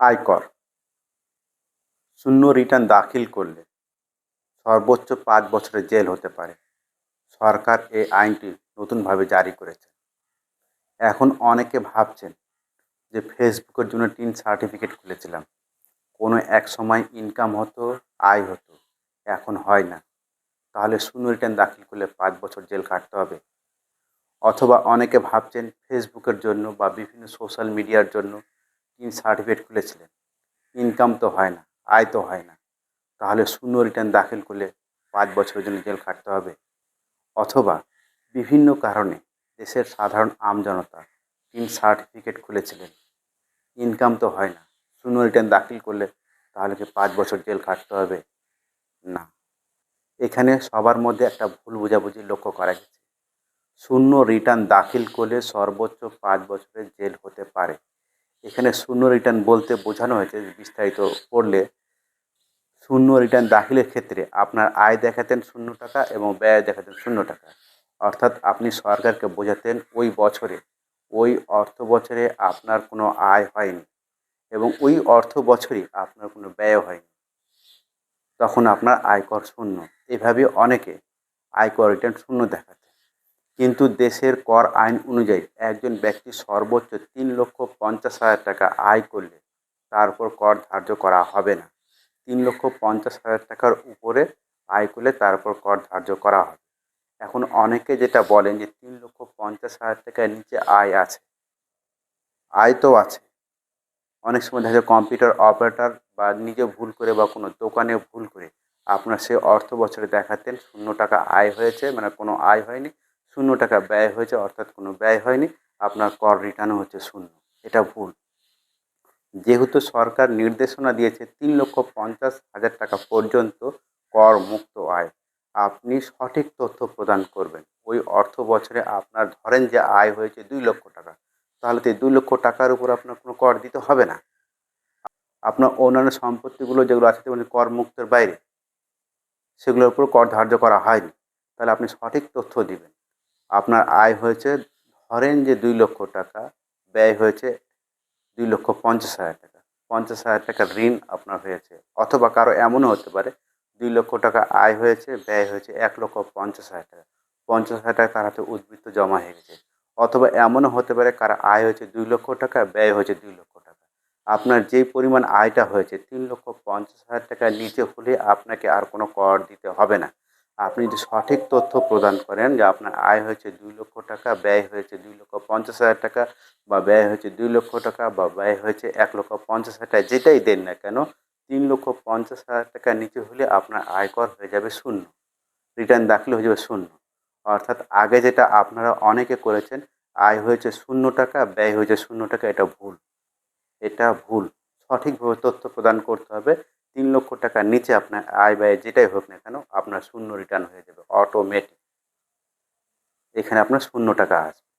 আয়কর। শূন্য রিটার্ন দাখিল করলে সর্বোচ্চ পাঁচ বছরের জেল হতে পারে। সরকার এই আইনটি নতুনভাবে জারি করেছে। এখন অনেকে ভাবছেন যে ফেসবুকের জন্য টিন সার্টিফিকেট খুলেছিলাম। কোনো এক সময় ইনকাম হতো, আয় হতো, এখন হয় না। তাহলে শূন্য রিটার্ন দাখিল করলে পাঁচ বছর জেল কাটতে হবে। অথবা অনেকে ভাবছেন ফেসবুকের জন্য বা বিভিন্ন সোশ্যাল মিডিয়ার জন্য টিন সার্টিফিকেট খুলেছিলেন। ইনকাম তো হয় না, আয় তো হয় না। তাহলে শূন্য রিটার্ন দাখিল করলে পাঁচ বছরের জন্য জেল খাটতে হবে। অথবা বিভিন্ন কারণে দেশের সাধারণ আমজনতা তিন সার্টিফিকেট খুলেছিলেন। ইনকাম তো হয় না, শূন্য রিটার্ন দাখিল করলে তাহলে কি পাঁচ বছর জেল খাটতে হবে? না। এখানে সবার মধ্যে একটা ভুল বোঝাবুঝি লক্ষ্য করা গেছে। শূন্য রিটার্ন দাখিল করলে সর্বোচ্চ পাঁচ বছরের জেল হতে পারে। এখানে শূন্য রিটার্ন বলতে বোঝানো হয়েছে, বিস্তারিত পড়লে। শূন্য রিটার্ন দাখিলের ক্ষেত্রে আপনার আয় দেখাতেন শূন্য টাকা এবং ব্যয় দেখাতেন শূন্য টাকা। অর্থাৎ আপনি সরকারকে বোঝাতেন ওই বছরে, ওই অর্থ বছরে আপনার কোনো আয় হয়নি এবং ওই অর্থ বছরই আপনার কোনো ব্যয় হয়নি। তখন আপনার আয়কর শূন্য। এভাবে অনেকে আয়কর রিটার্ন শূন্য দেখাতে কিন্তু দেশের কর আইন অনুযায়ী একজন ব্যক্তি সর্বোচ্চ তিন লক্ষ পঞ্চাশ হাজার টাকা আয় করলে তার উপর কর ধার্য করা হবে না। তিন লক্ষ পঞ্চাশ হাজার টাকার উপরে আয় করলে তার উপর কর ধার্য করা হবে। এখন অনেকে যেটা বলেন যে তিন লক্ষ পঞ্চাশ হাজার টাকার নিচে আয় আছে। আয় তো আছে। অনেক সময় দেখা যায় কম্পিউটার অপারেটর বা নিজে ভুল করে বা কোনো দোকানে ভুল করে আপনার সে অর্থ বছরে দেখাতেন শূন্য টাকা আয় হয়েছে মানে কোনো আয় হয়নি। শূন্য টাকা ব্যয় হয়েছে, অর্থাৎ কোনো ব্যয় হয়নি, আপনার কর রিটার্নও হচ্ছে শূন্য। এটা ভুল। যেহেতু সরকার নির্দেশনা দিয়েছে, তিন লক্ষ পঞ্চাশ হাজার টাকা পর্যন্ত কর মুক্ত আয়। আপনি সঠিক তথ্য প্রদান করবেন। ওই অর্থ বছরে আপনার ধরেন যে আয় হয়েছে দুই লক্ষ টাকা, তাহলে তো দুই লক্ষ টাকার উপর আপনার কোনো কর দিতে হবে না। আপনার অন্যান্য সম্পত্তিগুলো যেগুলো আছে, যেমন কর মুক্তের বাইরে, সেগুলোর উপর কর ধার্য করা হয়নি। তাহলে আপনি সঠিক তথ্য দিবেন। আপনার আয় হয়েছে, ধরেন যে দুই লক্ষ টাকা, ব্যয় হয়েছে দুই লক্ষ পঞ্চাশ হাজার টাকা। পঞ্চাশ হাজার টাকা ঋণ আপনার হয়েছে, অথবা কারও এমনও হতে পারে, দুই লক্ষ টাকা আয় হয়েছে, ব্যয় হয়েছে এক লক্ষ পঞ্চাশ হাজার টাকা। পঞ্চাশ হাজার টাকা তার হাতে উদ্বৃত্ত জমা হয়ে গেছে, অথবা এমনও হতে পারে কার আয় হয়েছে দুই লক্ষ টাকা, ব্যয় হয়েছে দুই লক্ষ টাকা। আপনার যেই পরিমাণ আয়টা হয়েছে, তিন লক্ষ পঞ্চাশ হাজার টাকার নিচে হলে আপনাকে আর কোনো কর দিতে হবে না। আপনি যদি সঠিক তথ্য প্রদান করেন যে আপনার আয় হয়েছে দুই লক্ষ টাকা, ব্যয় হয়েছে দুই লক্ষ পঞ্চাশ হাজার টাকা বা ব্যয় হয়েছে দুই লক্ষ টাকা বা ব্যয় হয়েছে এক লক্ষ পঞ্চাশ হাজার টাকা, যেটাই দেন না কেন, তিন লক্ষ পঞ্চাশ হাজার টাকার নিচে হলে আপনার আয়কর হয়ে যাবে শূন্য রিটার্ন দাখিল হয়ে যাবে শূন্য। অর্থাৎ আগে যেটা আপনারা অনেকে করেছেন, আয় হয়েছে শূন্য টাকা, ব্যয় হয়েছে শূন্য টাকা, এটা ভুল। এটা ভুল। সঠিকভাবে তথ্য প্রদান করতে হবে। তিন লক্ষ টাকার নিচে আপনার আয় ব্যয় যেটাই হোক না কেন, আপনার শূন্য রিটার্ন হয়ে যাবে অটোমেটিক এখানে আপনার শূন্য টাকা আসবে।